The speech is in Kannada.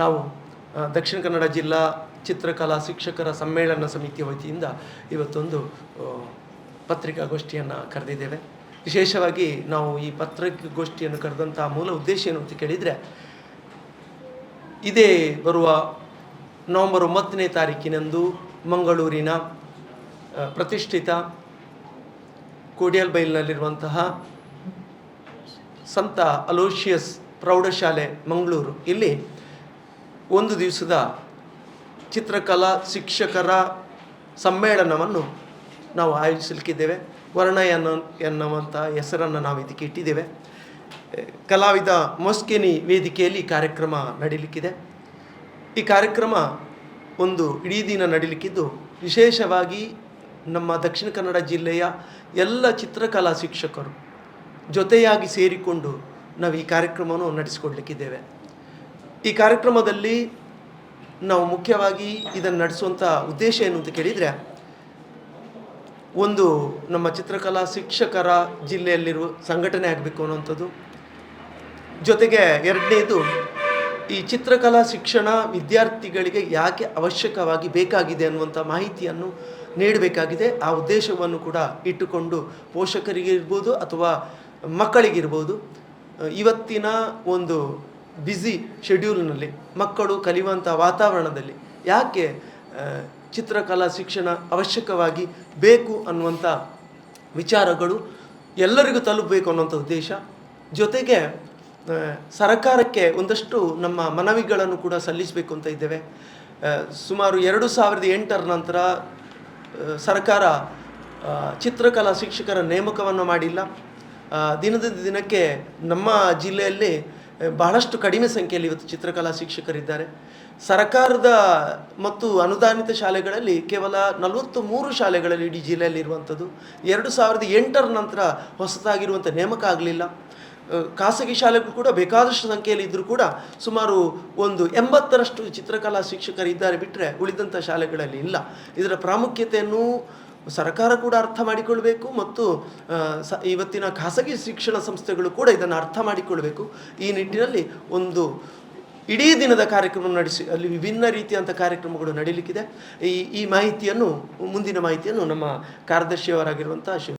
ನಾವು ದಕ್ಷಿಣ ಕನ್ನಡ ಜಿಲ್ಲಾ ಚಿತ್ರಕಲಾ ಶಿಕ್ಷಕರ ಸಮ್ಮೇಳನ ಸಮಿತಿ ವತಿಯಿಂದ ಇವತ್ತೊಂದು ಪತ್ರಿಕಾಗೋಷ್ಠಿಯನ್ನು ಕರೆದಿದ್ದೇವೆ. ವಿಶೇಷವಾಗಿ ನಾವು ಈ ಪತ್ರಿಕಾಗೋಷ್ಠಿಯನ್ನು ಕರೆದಂಥ ಮೂಲ ಉದ್ದೇಶ ಏನು ಅಂತ ಕೇಳಿದರೆ, ಇದೇ ಬರುವ ನವೆಂಬರ್ ಒಂಬತ್ತನೇ ತಾರೀಕಿನಂದು ಮಂಗಳೂರಿನ ಪ್ರತಿಷ್ಠಿತ ಕೋಡಿಯಲ್ ಬೈಲ್ನಲ್ಲಿರುವಂತಹ ಸಂತ ಅಲೋಷಿಯಸ್ ಪ್ರೌಢಶಾಲೆ ಮಂಗಳೂರು. ಇಲ್ಲಿ ಒಂದು ದಿವಸದ ಚಿತ್ರಕಲಾ ಶಿಕ್ಷಕರ ಸಮ್ಮೇಳನವನ್ನು ನಾವು ಆಯೋಜಿಸಲಿಕ್ಕಿದ್ದೇವೆ. ವರ್ಣ ಎನ್ನೋ, ಎನ್ನುವಂಥ ಹೆಸರನ್ನು ನಾವು ಇದಕ್ಕೆ ಇಟ್ಟಿದ್ದೇವೆ. ಕಲಾವಿದ ಮೊಸ್ಕೆನಿ ವೇದಿಕೆಯಲ್ಲಿ ಕಾರ್ಯಕ್ರಮ ನಡೀಲಿಕ್ಕಿದೆ. ಈ ಕಾರ್ಯಕ್ರಮ ಒಂದು ಇಡೀ ದಿನ ನಡೀಲಿಕ್ಕಿದ್ದು. ವಿಶೇಷವಾಗಿ ನಮ್ಮ ದಕ್ಷಿಣ ಕನ್ನಡ ಜಿಲ್ಲೆಯ ಎಲ್ಲ ಚಿತ್ರಕಲಾ ಶಿಕ್ಷಕರು ಜೊತೆಯಾಗಿ ಸೇರಿಕೊಂಡು ನಾವು ಈ ಕಾರ್ಯಕ್ರಮವನ್ನು ನಡೆಸಿಕೊಡ್ಲಿಕ್ಕಿದ್ದೇವೆ. ಈ ಕಾರ್ಯಕ್ರಮದಲ್ಲಿ ನಾವು ಮುಖ್ಯವಾಗಿ ಇದನ್ನು ನಡೆಸುವಂಥ ಉದ್ದೇಶ ಏನು ಅಂತ ಕೇಳಿದರೆ, ಒಂದು ನಮ್ಮ ಚಿತ್ರಕಲಾ ಶಿಕ್ಷಕರ ಜಿಲ್ಲೆಯಲ್ಲಿರುವ ಸಂಘಟನೆ ಆಗಬೇಕು ಅನ್ನುವಂಥದ್ದು. ಜೊತೆಗೆ ಎರಡನೇದು, ಈ ಚಿತ್ರಕಲಾ ಶಿಕ್ಷಣ ವಿದ್ಯಾರ್ಥಿಗಳಿಗೆ ಯಾಕೆ ಅವಶ್ಯಕವಾಗಿ ಬೇಕಾಗಿದೆ ಅನ್ನುವಂಥ ಮಾಹಿತಿಯನ್ನು ನೀಡಬೇಕಾಗಿದೆ. ಆ ಉದ್ದೇಶವನ್ನು ಕೂಡ ಇಟ್ಟುಕೊಂಡು ಪೋಷಕರಿಗಿರ್ಬೋದು ಅಥವಾ ಮಕ್ಕಳಿಗಿರ್ಬೋದು, ಇವತ್ತಿನ ಒಂದು ಬ್ಯುಸಿ ಶೆಡ್ಯೂಲ್ನಲ್ಲಿ ಮಕ್ಕಳು ಕಲಿಯುವಂಥ ವಾತಾವರಣದಲ್ಲಿ ಯಾಕೆ ಚಿತ್ರಕಲಾ ಶಿಕ್ಷಣ ಅವಶ್ಯಕವಾಗಿ ಬೇಕು ಅನ್ನುವಂಥ ವಿಚಾರಗಳು ಎಲ್ಲರಿಗೂ ತಲುಪಬೇಕು ಅನ್ನುವಂಥ ಉದ್ದೇಶ. ಜೊತೆಗೆ ಸರಕಾರಕ್ಕೆ ಒಂದಷ್ಟು ನಮ್ಮ ಮನವಿಗಳನ್ನು ಕೂಡ ಸಲ್ಲಿಸಬೇಕು ಅಂತ ಇದ್ದೇವೆ. ಸುಮಾರು ಎರಡು ಸಾವಿರದ ಎಂಟರ ನಂತರ ಸರ್ಕಾರ ಚಿತ್ರಕಲಾ ಶಿಕ್ಷಕರ ನೇಮಕವನ್ನು ಮಾಡಿಲ್ಲ. ದಿನದಿಂದ ದಿನಕ್ಕೆ ನಮ್ಮ ಜಿಲ್ಲೆಯಲ್ಲಿ ಬಹಳಷ್ಟು ಕಡಿಮೆ ಸಂಖ್ಯೆಯಲ್ಲಿ ಇವತ್ತು ಚಿತ್ರಕಲಾ ಶಿಕ್ಷಕರಿದ್ದಾರೆ. ಸರ್ಕಾರದ ಮತ್ತು ಅನುದಾನಿತ ಶಾಲೆಗಳಲ್ಲಿ ಕೇವಲ ನಲವತ್ತು ಮೂರು ಶಾಲೆಗಳಲ್ಲಿ ಇಡೀ ಜಿಲ್ಲೆಯಲ್ಲಿ ಇರುವಂಥದ್ದು ಎರಡು ಸಾವಿರದ ಎಂಟರ ನಂತರ ಹೊಸದಾಗಿರುವಂಥ ನೇಮಕ ಆಗಲಿಲ್ಲ. ಖಾಸಗಿ ಶಾಲೆಗಳು ಕೂಡ ಬೇಕಾದಷ್ಟು ಸಂಖ್ಯೆಯಲ್ಲಿ ಇದ್ದರೂ ಕೂಡ ಸುಮಾರು ಒಂದು ಎಂಬತ್ತರಷ್ಟು ಚಿತ್ರಕಲಾ ಶಿಕ್ಷಕರಿದ್ದಾರೆ ಬಿಟ್ಟರೆ ಉಳಿದಂಥ ಶಾಲೆಗಳಲ್ಲಿ ಇಲ್ಲ. ಇದರ ಪ್ರಾಮುಖ್ಯತೆಯನ್ನು ಸರ್ಕಾರ ಕೂಡ ಅರ್ಥ ಮಾಡಿಕೊಳ್ಬೇಕು ಮತ್ತು ಸ, ಇವತ್ತಿನ ಖಾಸಗಿ ಶಿಕ್ಷಣ ಸಂಸ್ಥೆಗಳು ಕೂಡ ಇದನ್ನು ಅರ್ಥ ಮಾಡಿಕೊಳ್ಬೇಕು. ಈ ನಿಟ್ಟಿನಲ್ಲಿ ಒಂದು ಇಡೀ ದಿನದ ಕಾರ್ಯಕ್ರಮ ನಡೆಸಿ, ಅಲ್ಲಿ ವಿಭಿನ್ನ ರೀತಿಯಂಥ ಕಾರ್ಯಕ್ರಮಗಳು ನಡೀಲಿಕ್ಕಿದೆ. ಈ ಈ ಮಾಹಿತಿಯನ್ನು, ಮುಂದಿನ ಮಾಹಿತಿಯನ್ನು ನಮ್ಮ ಕಾರ್ಯದರ್ಶಿಯವರಾಗಿರುವಂಥ ಶಿವ